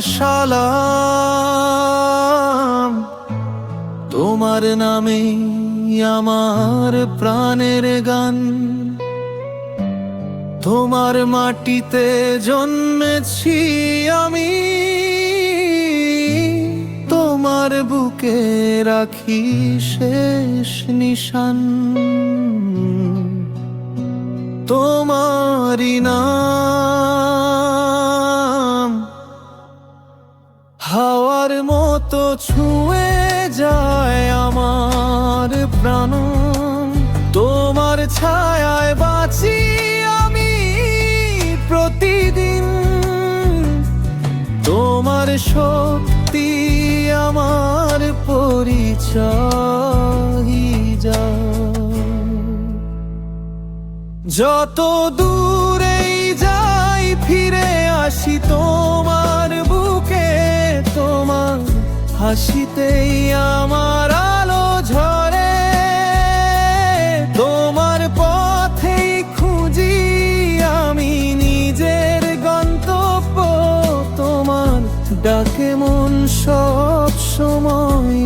সালাম। তোমার নামে আমার প্রাণের গান। তোমার মাটিতে জন্মেছি আমি। তোমার বুকে রাখি শেষ নিশান। তোমারি নাম হাওয়ার মতো ছুঁয়ে যায় আমার প্রাণ। তোমার ছায়ায় বাঁচি আমি প্রতিদিন। তোমার শক্তি আমার পরিচয় যত দূরেই যাই, ফিরে আসি তোমার হাসিতেই আমার আলো ঝরে। তোমার পথে খুঁজি আমি নিজের গন্তব্য। তোমার ডাকে মন সব সময়